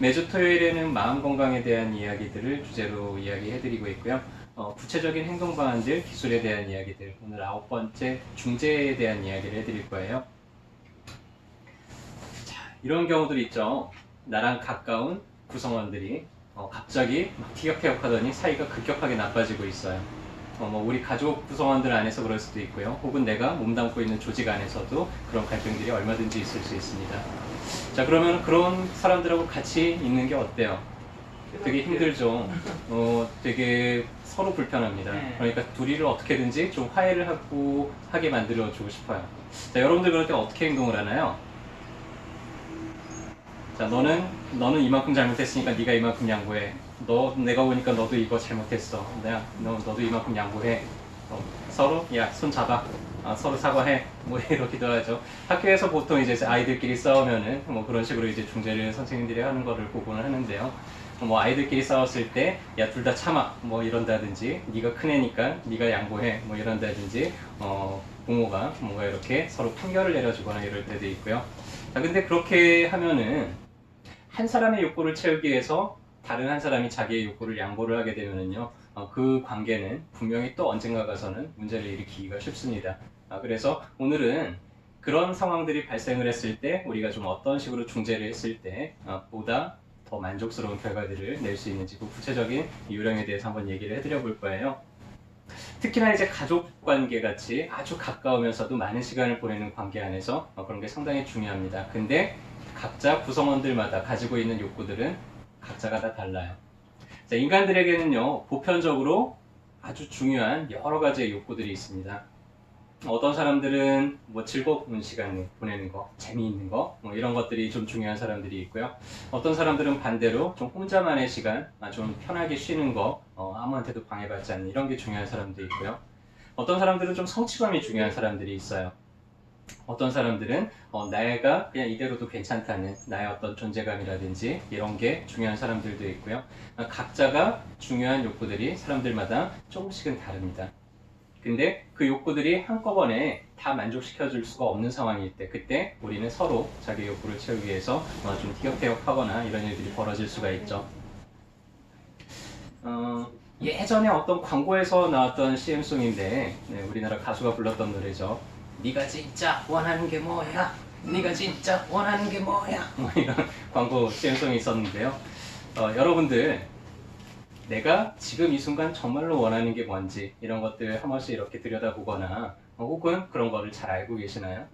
매주 토요일에는 마음 건강에 대한 이야기들을 주제로 이야기해드리고 있고요. 어, 구체적인 행동 방안들, 기술에 대한 이야기들, 오늘 아홉 번째 중재에 대한 이야기를 해드릴 거예요. 자, 이런 경우들 있죠. 나랑 가까운 구성원들이 어, 갑자기 막 티격태격하더니 사이가 급격하게 나빠지고 있어요. 어, 뭐 우리 가족 구성원들 안에서 그럴 수도 있고요. 혹은 내가 몸담고 있는 조직 안에서도 그런 갈등들이 얼마든지 있을 수 있습니다. 자 그러면 그런 사람들하고 같이 있는 게 어때요? 되게 힘들죠. 어, 되게 서로 불편합니다. 네. 그러니까 둘이를 어떻게든지 좀 화해를 하고 하게 만들어 주고 싶어요. 자 여러분들 그럴 때 어떻게 행동을 하나요? 자 너는 너는 이만큼 잘못했으니까 네가 이만큼 양보해. 너 내가 보니까 너도 이거 잘못했어. 내가 너 너도 이만큼 양보해. 어, 서로 야 손 잡아. 아, 서로 사과해. 뭐 이러기도 하죠. 학교에서 보통 이제 아이들끼리 싸우면은 뭐 그런 식으로 이제 중재를 선생님들이 하는 거를 보고는 하는데요. 뭐 아이들끼리 싸웠을 때 야 둘 다 참아 뭐 이런다든지 네가 큰 애니까 네가 양보해 뭐 이런다든지 어 부모가 뭔가 이렇게 서로 판결을 내려주거나 이럴 때도 있고요. 자 근데 그렇게 하면은 한 사람의 욕구를 채우기 위해서 다른 한 사람이 자기의 욕구를 양보를 하게 되면은요 어, 그 관계는 분명히 또 언젠가 가서는 문제를 일으키기가 쉽습니다. 아, 그래서 오늘은 그런 상황들이 발생을 했을 때 우리가 좀 어떤 식으로 중재를 했을 때 어, 보다 더 만족스러운 결과들을 낼 수 있는지 그 구체적인 요령에 대해서 한번 얘기를 해드려 볼 거예요. 특히나 이제 가족 관계 같이 아주 가까우면서도 많은 시간을 보내는 관계 안에서 어, 그런 게 상당히 중요합니다. 근데 각자 구성원들마다 가지고 있는 욕구들은 각자가 다 달라요. 자, 인간들에게는요, 보편적으로 아주 중요한 여러 가지의 욕구들이 있습니다. 어떤 사람들은 뭐 즐거운 시간을 보내는 거, 재미있는 거, 뭐 이런 것들이 좀 중요한 사람들이 있고요. 어떤 사람들은 반대로 좀 혼자만의 시간, 아, 좀 편하게 쉬는 거, 어, 아무한테도 방해받지 않는 이런 게 중요한 사람도 있고요. 어떤 사람들은 좀 성취감이 중요한 사람들이 있어요. 어떤 사람들은 어, 내가 그냥 이대로도 괜찮다는 나의 어떤 존재감이라든지 이런 게 중요한 사람들도 있고요. 아, 각자가 중요한 욕구들이 사람들마다 조금씩은 다릅니다. 근데 그 욕구들이 한꺼번에 다 만족시켜 줄 수가 없는 상황일 때 그때 우리는 서로 자기 욕구를 채우기 위해서 어, 좀 티격태격하거나 이런 일들이 벌어질 수가 있죠. 어, 예전에 어떤 광고에서 나왔던 CM송인데 네, 우리나라 가수가 불렀던 노래죠. 네가 진짜 원하는 게 뭐야? 네가 진짜 원하는 게 뭐야? 뭐 이런 광고 CM송이 있었는데요. 어, 여러분들 내가 지금 이 순간 정말로 원하는 게 뭔지 이런 것들 한 번씩 이렇게 들여다보거나 어, 혹은 그런 거를 잘 알고 계시나요?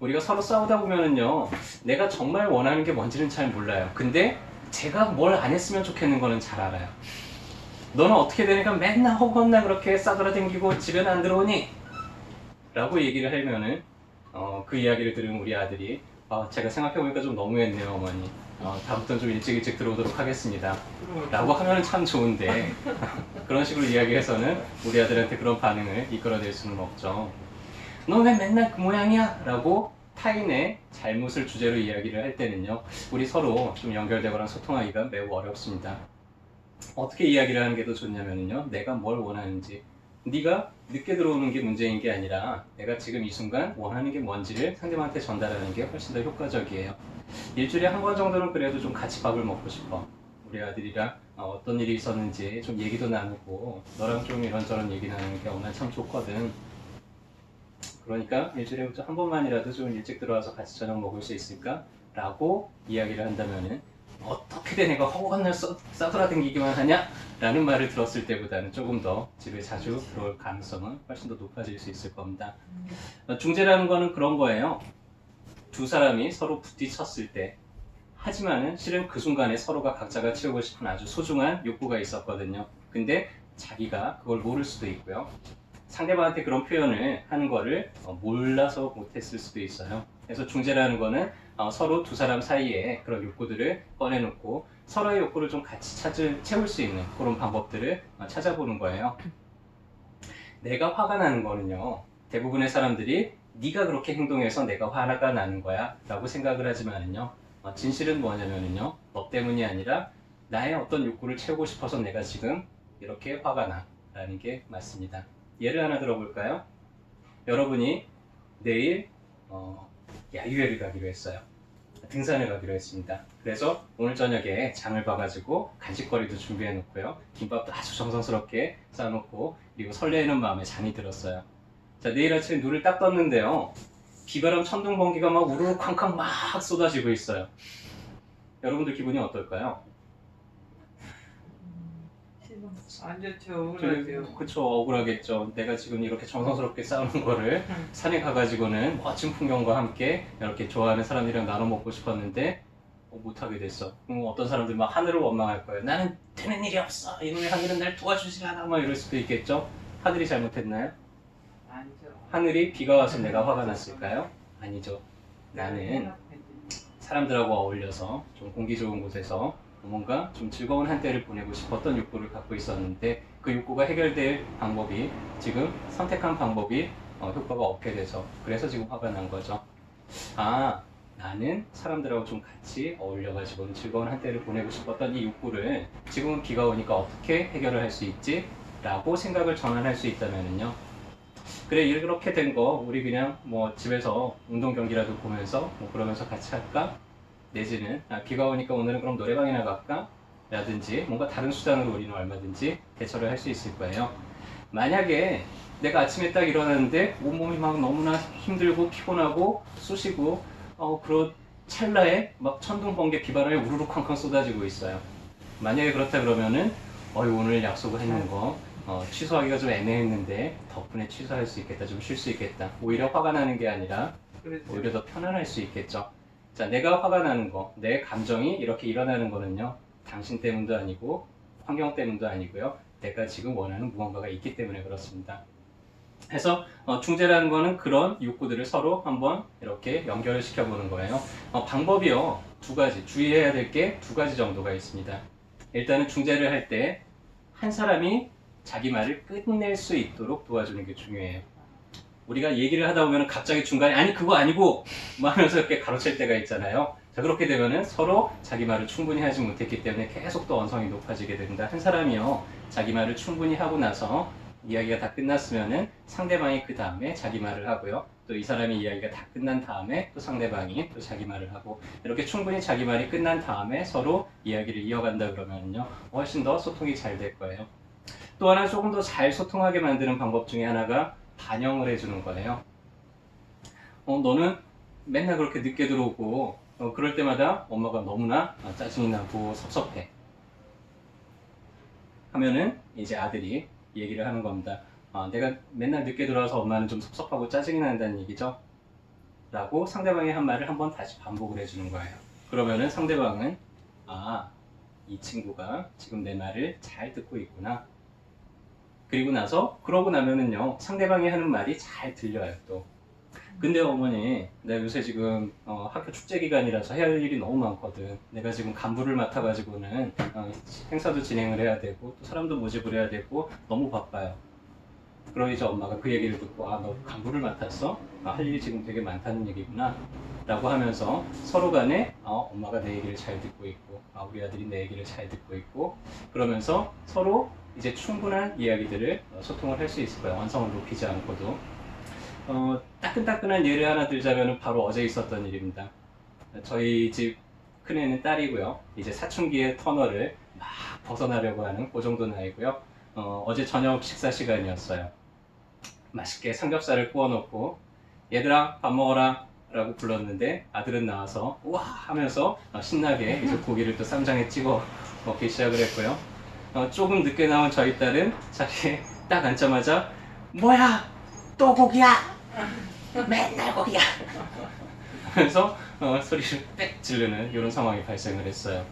우리가 서로 싸우다 보면은요 내가 정말 원하는 게 뭔지는 잘 몰라요 근데 제가 뭘 안 했으면 좋겠는 거는 잘 알아요 너는 어떻게 되니까 맨날 허겁나 그렇게 싸돌아다니고 집에는 안 들어오니? 라고 얘기를 하면은 어, 그 이야기를 들은 우리 아들이 아, 제가 생각해보니까 좀 너무했네요 어머니. 어, 다음부터는 좀 일찍 일찍 들어오도록 하겠습니다. 라고 하면 참 좋은데 그런 식으로 이야기해서는 우리 아들한테 그런 반응을 이끌어낼 수는 없죠 너 왜 맨날 그 모양이야? 라고 타인의 잘못을 주제로 이야기를 할 때는요 우리 서로 좀 연결되거나 소통하기가 매우 어렵습니다. 어떻게 이야기를 하는 게 더 좋냐면요 내가 뭘 원하는지 네가 늦게 들어오는 게 문제인 게 아니라 내가 지금 이 순간 원하는 게 뭔지를 상대방한테 전달하는 게 훨씬 더 효과적이에요. 일주일에 한 번 정도는 그래도 좀 같이 밥을 먹고 싶어. 우리 아들이랑 어, 어떤 일이 있었는지 좀 얘기도 나누고 너랑 좀 이런저런 얘기 나누는 게 오늘 참 좋거든. 그러니까 일주일에 한 번만이라도 좀 일찍 들어와서 같이 저녁 먹을 수 있을까? 라고 이야기를 한다면은 어떻게 내가 허구건날 싸돌아다니기만 하냐? 라는 말을 들었을 때보다는 조금 더 집에 자주 들어올 가능성은 훨씬 더 높아질 수 있을 겁니다. 어, 중재라는 거는 그런 거예요. 두 사람이 서로 부딪혔을 때 하지만은 실은 그 순간에 서로가 각자가 채우고 싶은 아주 소중한 욕구가 있었거든요. 근데 자기가 그걸 모를 수도 있고요. 상대방한테 그런 표현을 하는 거를 어, 몰라서 못했을 수도 있어요. 그래서 중재라는 거는 어, 서로 두 사람 사이에 그런 욕구들을 꺼내놓고 서로의 욕구를 좀 같이 찾을, 채울 수 있는 그런 방법들을 어, 찾아보는 거예요. 내가 화가 나는 거는요. 대부분의 사람들이 네가 그렇게 행동해서 내가 화가 나는 거야 라고 생각을 하지만은요. 어, 진실은 뭐냐면은요. 너 때문이 아니라 나의 어떤 욕구를 채우고 싶어서 내가 지금 이렇게 화가 나 라는 게 맞습니다. 예를 하나 들어볼까요? 여러분이 내일 어, 야유회를 가기로 했어요. 등산을 가기로 했습니다. 그래서 오늘 저녁에 장을 봐가지고 간식거리도 준비해 놓고요. 김밥도 아주 정성스럽게 싸놓고 그리고 설레는 마음에 잠이 들었어요. 자 내일 아침에 눈을 딱 떴는데요. 비바람 천둥 번개가 막 우르르 쾅쾅 막 쏟아지고 있어요. 여러분들 기분이 어떨까요? 안 좋죠. 억울하죠. 그쵸 억울하겠죠. 내가 지금 이렇게 정성스럽게 싸우는 거를 산에 가가지고는 멋진 풍경과 함께 이렇게 좋아하는 사람들이랑 나눠 먹고 싶었는데 어, 못하게 됐어. 그럼 어떤 사람들 막 하늘을 원망할 거예요. 나는 되는 일이 없어. 이놈의 하늘은 날 도와주지 않아. 막 이럴 수도 있겠죠. 하늘이 잘못했나요? 아니죠. 하늘이 비가 와서 내가 화가 났을까요? 아니죠. 나는 사람들하고 어울려서 좀 공기 좋은 곳에서 뭔가 좀 즐거운 한때를 보내고 싶었던 욕구를 갖고 있었는데 그 욕구가 해결될 방법이 지금 선택한 방법이 어, 효과가 없게 돼서 그래서 지금 화가 난 거죠. 아 나는 사람들하고 좀 같이 어울려가지고 즐거운 한때를 보내고 싶었던 이 욕구를 지금은 비가 오니까 어떻게 해결을 할 수 있지? 라고 생각을 전환할 수 있다면은요. 그래 이렇게 된 거 우리 그냥 뭐 집에서 운동 경기라도 보면서 뭐 그러면서 같이 할까? 내지는 아, 비가 오니까 오늘은 그럼 노래방이나 갈까? 라든지 뭔가 다른 수단으로 우리는 얼마든지 대처를 할 수 있을 거예요. 만약에 내가 아침에 딱 일어났는데 온몸이 막 너무나 힘들고 피곤하고 쑤시고 어 그런 찰나에 막 천둥 번개 비바람이 우르르 쾅쾅 쏟아지고 있어요. 만약에 그렇다 그러면은 어이 오늘 약속을 했는 거 어, 취소하기가 좀 애매했는데 덕분에 취소할 수 있겠다 좀 쉴 수 있겠다 오히려 화가 나는 게 아니라 그렇죠. 오히려 더 편안할 수 있겠죠. 자, 내가 화가 나는 거, 내 감정이 이렇게 일어나는 거는요, 당신 때문도 아니고, 환경 때문도 아니고요, 내가 지금 원하는 무언가가 있기 때문에 그렇습니다. 그래서 어, 중재라는 거는 그런 욕구들을 서로 한번 이렇게 연결을 시켜 보는 거예요. 어, 방법이요, 두 가지, 주의해야 될 게 두 가지 정도가 있습니다. 일단은 중재를 할 때 한 사람이 자기 말을 끝낼 수 있도록 도와주는 게 중요해요. 우리가 얘기를 하다 보면 갑자기 중간에 아니 그거 아니고 뭐 하면서 이렇게 가로챌 때가 있잖아요. 자 그렇게 되면은 서로 자기 말을 충분히 하지 못했기 때문에 계속 또 언성이 높아지게 됩니다. 한 사람이요 자기 말을 충분히 하고 나서 이야기가 다 끝났으면은 상대방이 그 다음에 자기 말을 하고요. 또 이 사람의 이야기가 다 끝난 다음에 또 상대방이 또 자기 말을 하고 이렇게 충분히 자기 말이 끝난 다음에 서로 이야기를 이어간다 그러면요 훨씬 더 소통이 잘 될 거예요. 또 하나 조금 더 잘 소통하게 만드는 방법 중에 하나가 반영을 해주는 거예요. 어, 너는 맨날 그렇게 늦게 들어오고, 어, 그럴 때마다 엄마가 너무나 어, 짜증이 나고 섭섭해. 하면은 이제 아들이 얘기를 하는 겁니다. 아, 내가 맨날 늦게 들어와서 엄마는 좀 섭섭하고 짜증이 난다는 얘기죠? 라고 상대방이 한 말을 한번 다시 반복을 해주는 거예요. 그러면은 상대방은, 아, 이 친구가 지금 내 말을 잘 듣고 있구나. 그리고 나서 그러고 나면은요 상대방이 하는 말이 잘 들려요 또 근데 어머니 내가 요새 지금 어, 학교 축제 기간이라서 해야 할 일이 너무 많거든 내가 지금 간부를 맡아가지고는 어, 행사도 진행을 해야 되고 또 사람도 모집을 해야 되고 너무 바빠요 그러니 저 엄마가 그 얘기를 듣고 아 너 간부를 맡았어? 아, 할 일이 지금 되게 많다는 얘기구나 라고 하면서 서로 간에 어, 엄마가 내 얘기를 잘 듣고 있고 아, 우리 아들이 내 얘기를 잘 듣고 있고 그러면서 서로 이제 충분한 이야기들을 어, 소통을 할 수 있을 거예요. 완성을 높이지 않고도. 어, 따끈따끈한 예를 하나 들자면 바로 어제 있었던 일입니다. 저희 집 큰애는 딸이고요. 이제 사춘기의 터널을 막 벗어나려고 하는 그 정도 나이고요. 어, 어제 저녁 식사 시간이었어요. 맛있게 삼겹살을 구워놓고 얘들아 밥 먹어라 라고 불렀는데 아들은 나와서 우와 하면서 어, 신나게 이제 고기를 또 쌈장에 찍어 먹기 시작을 했고요. 어, 조금 늦게 나온 저희 딸은 자리에 딱 앉자마자 뭐야 또 고기야 맨날 고기야 하면서 어, 소리를 빽 지르는 이런 상황이 발생을 했어요.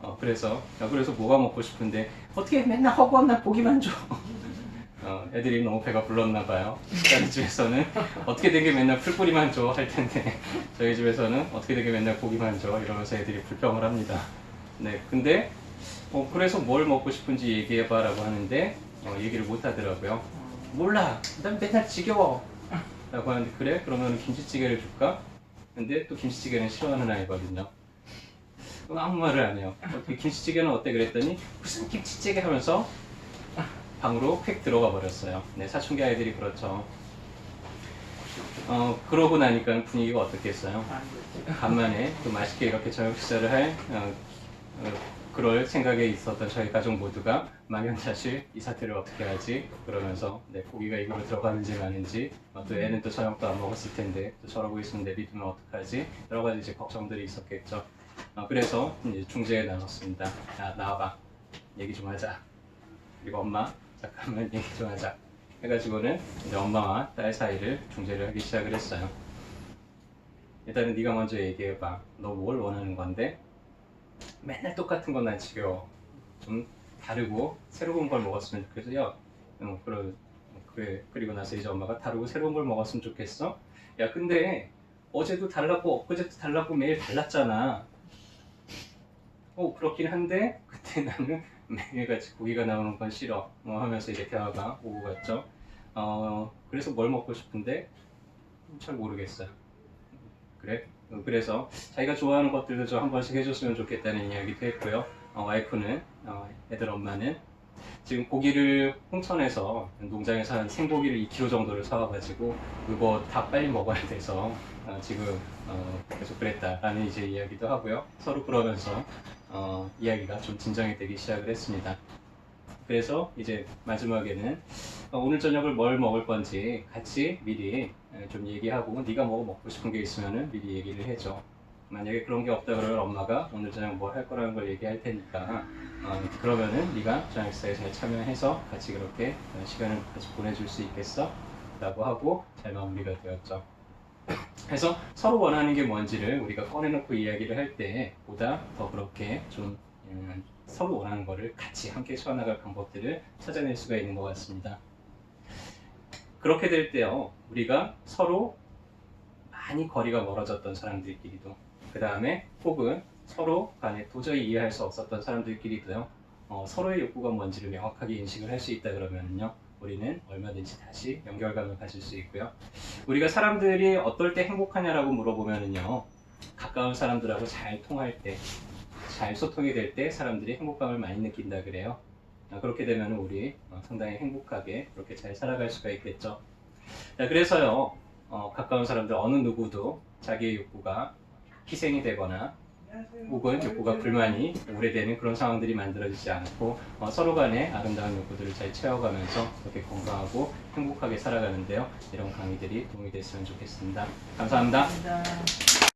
어, 그래서 야, 그래서 뭐가 먹고 싶은데 어떻게 맨날 허구한 날 고기만 줘. 어, 애들이 너무 배가 불렀나 봐요. 다른 집에서는 어떻게 되게 맨날 풀뿌리만 줘 할 텐데 저희 집에서는 어떻게 되게 맨날 고기만 줘 이러면서 애들이 불평을 합니다. 네, 근데 어, 그래서 뭘 먹고 싶은지 얘기해봐라고 하는데 어, 얘기를 못 하더라고요. 몰라. 난 맨날 지겨워. 라고 하는데 그래? 그러면 김치찌개를 줄까? 근데 또 김치찌개는 싫어하는 아이거든요. 아무 말을 안 해요. 어떻게 김치찌개는 어때? 그랬더니 무슨 김치찌개 하면서 방으로 휙 들어가 버렸어요. 네, 사춘기 아이들이 그렇죠. 어, 그러고 나니까 분위기가 어떻겠어요? 안 좋죠. 간만에 또 맛있게 이렇게 저녁 식사를 할 어, 어, 그럴 생각에 있었던 저희 가족 모두가 망연자실 이 사태를 어떻게 하지? 그러면서 내 고기가 입으로 들어가는지 마는지 어, 또 애는 또 저녁도 안 먹었을 텐데 또 저러고 있으면 내비두면 어떡하지? 여러 가지 이제 걱정들이 있었겠죠. 어, 그래서 이제 중재에 나눴습니다. 야 나와봐. 얘기 좀 하자. 그리고 엄마 잠깐만 얘기 좀 하자. 해가지고는 이제 엄마와 딸 사이를 중재를 하기 시작을 했어요. 일단은 네가 먼저 얘기해봐. 너 뭘 원하는 건데? 맨날 똑같은 건 난 지겨워. 좀 다르고 새로운 걸 먹었으면 좋겠어요. 어, 그러, 그래. 그리고 나서 이제 엄마가 다르고 새로운 걸 먹었으면 좋겠어. 야, 근데 어제도 달랐고 엊그제도 달랐고 매일 달랐잖아. 어, 그렇긴 한데 그때 나는 매일같이 고기가 나오는 건 싫어. 뭐 하면서 이제 대화가 오고 갔죠. 어, 그래서 뭘 먹고 싶은데? 잘 모르겠어요. 그래? 어, 그래서 자기가 좋아하는 것들도 좀 한 번씩 해줬으면 좋겠다는 이야기도 했고요. 어, 와이프는 어, 애들 엄마는 지금 고기를 홍천에서 농장에서 한 생고기를 2kg 정도를 사와가지고 그거 다 빨리 먹어야 돼서 어, 지금 어, 계속 그랬다라는 이제 이야기도 하고요. 서로 그러면서 어, 이야기가 좀 진정이 되기 시작을 했습니다. 그래서 이제 마지막에는 어, 오늘 저녁을 뭘 먹을 건지 같이 미리 에, 좀 얘기하고 네가 뭐 먹고 싶은 게 있으면은 미리 얘기를 해줘. 만약에 그런 게 없다 그러면 엄마가 오늘 저녁 뭘 할 거라는 걸 얘기할 테니까 어, 그러면은 네가 저녁 식사에 잘 참여해서 같이 그렇게 어, 시간을 같이 보내줄 수 있겠어? 라고 하고 잘 마무리가 되었죠. 그래서 서로 원하는 게 뭔지를 우리가 꺼내놓고 이야기를 할 때 보다 더 그렇게 좀 음, 서로 원하는 거를 같이 함께 채워나갈 방법들을 찾아낼 수가 있는 것 같습니다. 그렇게 될 때요, 우리가 서로 많이 거리가 멀어졌던 사람들끼리도, 그 다음에 혹은 서로 간에 도저히 이해할 수 없었던 사람들끼리도요, 어, 서로의 욕구가 뭔지를 명확하게 인식을 할 수 있다 그러면요, 우리는 얼마든지 다시 연결감을 가질 수 있고요. 우리가 사람들이 어떨 때 행복하냐라고 물어보면은요, 가까운 사람들하고 잘 통할 때, 잘 소통이 될 때 사람들이 행복감을 많이 느낀다 그래요. 아, 그렇게 되면 우리 어, 상당히 행복하게 그렇게 잘 살아갈 수가 있겠죠. 자, 그래서요, 어, 가까운 사람들 어느 누구도 자기의 욕구가 희생이 되거나 혹은 욕구가 불만이 오래되는 그런 상황들이 만들어지지 않고 어, 서로 간의 아름다운 욕구들을 잘 채워가면서 그렇게 건강하고 행복하게 살아가는데요. 이런 강의들이 도움이 됐으면 좋겠습니다. 감사합니다. 감사합니다.